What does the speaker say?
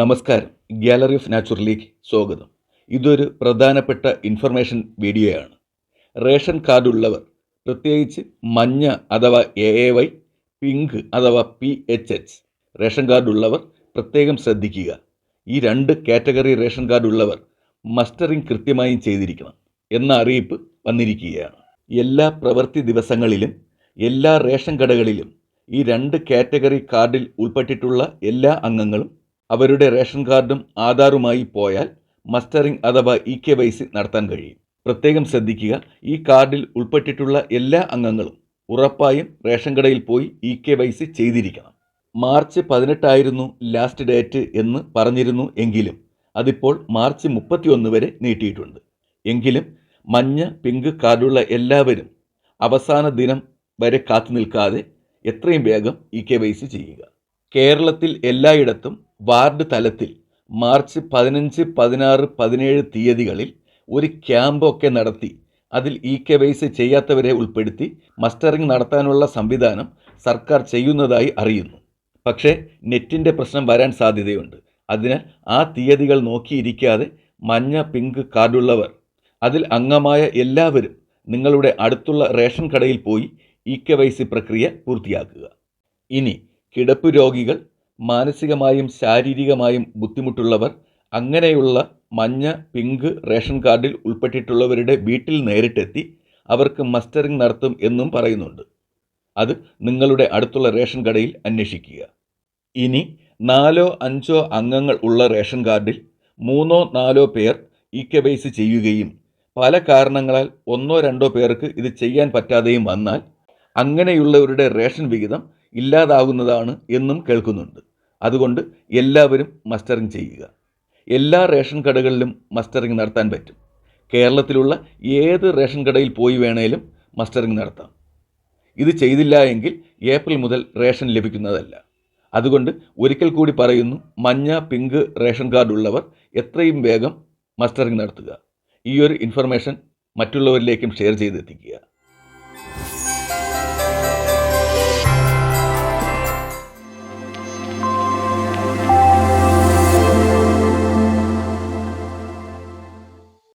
നമസ്കാരം. Gallery of നാച്ചുറലിലേക്ക് സ്വാഗതം. ഇതൊരു പ്രധാനപ്പെട്ട ഇൻഫർമേഷൻ വീഡിയോയാണ് റേഷൻ കാർഡ് ഉള്ളവർ പ്രത്യേകിച്ച് മഞ്ഞ അഥവാ എ എ വൈ പിങ്ക് അഥവാ P H H ration card ഉള്ളവർ പ്രത്യേകം ശ്രദ്ധിക്കുക. ഈ രണ്ട് കാറ്റഗറി റേഷൻ കാർഡ് ഉള്ളവർ മസ്റ്ററിംഗ് കൃത്യമായും ചെയ്തിരിക്കണം എന്ന അറിയിപ്പ് വന്നിരിക്കുകയാണ്. എല്ലാ പ്രവൃത്തി ദിവസങ്ങളിലും എല്ലാ റേഷൻ കടകളിലും ഈ രണ്ട് കാറ്റഗറി കാർഡിൽ ഉൾപ്പെട്ടിട്ടുള്ള എല്ലാ അംഗങ്ങളും അവരുടെ റേഷൻ കാർഡും ആധാറുമായി പോയാൽ മസ്റ്ററിംഗ് അഥവാ ഇ കെ വൈ സി നടത്താൻ കഴിയും. പ്രത്യേകം ശ്രദ്ധിക്കുക ഈ കാർഡിൽ ഉൾപ്പെട്ടിട്ടുള്ള എല്ലാ അംഗങ്ങളും ഉറപ്പായും റേഷൻ കടയിൽ പോയി ഇ കെ വൈ സി ചെയ്തിരിക്കണം. മാർച്ച് പതിനെട്ടായിരുന്നു ലാസ്റ്റ് ഡേറ്റ് എന്ന് പറഞ്ഞിരുന്നു എങ്കിലും അതിപ്പോൾ മാർച്ച് മുപ്പത്തിയൊന്ന് വരെ നീട്ടിയിട്ടുണ്ട്. എങ്കിലും മഞ്ഞ പിങ്ക് കാർഡുള്ള എല്ലാവരും അവസാന ദിനം വരെ കാത്തു നിൽക്കാതെ എത്രയും വേഗം ഇ കെ വൈ സി ചെയ്യുക. കേരളത്തിൽ എല്ലായിടത്തും വാർഡ് തലത്തിൽ മാർച്ച് പതിനഞ്ച് പതിനാറ് പതിനേഴ് തീയതികളിൽ ഒരു ക്യാമ്പൊക്കെ നടത്തി. അതിൽ ഇ കെ വൈസ് ചെയ്യാത്തവരെ ഉൾപ്പെടുത്തി മസ്റ്ററിംഗ് നടത്താനുള്ള സംവിധാനം സർക്കാർ ചെയ്യുന്നതായി അറിയുന്നു. പക്ഷേ നെറ്റിന്റെ പ്രശ്നം വരാൻ സാധ്യതയുണ്ട്. അതിനാൽ ആ തീയതികൾ നോക്കിയിരിക്കാതെ മഞ്ഞ പിങ്ക് കാർഡുള്ളവർ അതിൽ അംഗമായ എല്ലാവരും നിങ്ങളുടെ അടുത്തുള്ള റേഷൻ കടയിൽ പോയി ഇ കെ വൈ പ്രക്രിയ പൂർത്തിയാക്കുക. ഇനി കിടപ്പ് രോഗികൾ മാനസികമായും ശാരീരികമായും ബുദ്ധിമുട്ടുള്ളവർ അങ്ങനെയുള്ള മഞ്ഞ പിങ്ക് റേഷൻ കാർഡിൽ ഉൾപ്പെട്ടിട്ടുള്ളവരുടെ വീട്ടിൽ നേരിട്ടെത്തി അവർക്ക് മസ്റ്ററിംഗ് നടത്തും എന്നും പറയുന്നുണ്ട്. അത് നിങ്ങളുടെ അടുത്തുള്ള റേഷൻ കടയിൽ അന്വേഷിക്കുക. ഇനി നാലോ അഞ്ചോ അംഗങ്ങൾ ഉള്ള റേഷൻ കാർഡിൽ മൂന്നോ നാലോ പേർ ഇ ചെയ്യുകയും പല കാരണങ്ങളാൽ ഒന്നോ രണ്ടോ പേർക്ക് ഇത് ചെയ്യാൻ പറ്റാതെയും വന്നാൽ അങ്ങനെയുള്ളവരുടെ റേഷൻ വിഹിതം ഇല്ലാതാകുന്നതാണ് എന്നും കേൾക്കുന്നുണ്ട്. അതുകൊണ്ട് എല്ലാവരും മസ്റ്ററിങ് ചെയ്യുക. എല്ലാ റേഷൻ കടകളിലും മസ്റ്ററിങ് നടത്താൻ പറ്റും. കേരളത്തിലുള്ള ഏത് റേഷൻ കടയിൽ പോയി വേണേലും മസ്റ്ററിങ് നടത്താം. ഇത് ചെയ്തില്ല എങ്കിൽ ഏപ്രിൽ മുതൽ റേഷൻ ലഭിക്കുന്നതല്ല. അതുകൊണ്ട് ഒരിക്കൽ കൂടി പറയുന്നു മഞ്ഞ പിങ്ക് റേഷൻ കാർഡ് ഉള്ളവർ എത്രയും വേഗം മസ്റ്ററിങ് നടത്തുക. ഈ ഒരു ഇൻഫർമേഷൻ മറ്റുള്ളവരിലേക്കും ഷെയർ ചെയ്തെത്തിക്കുക.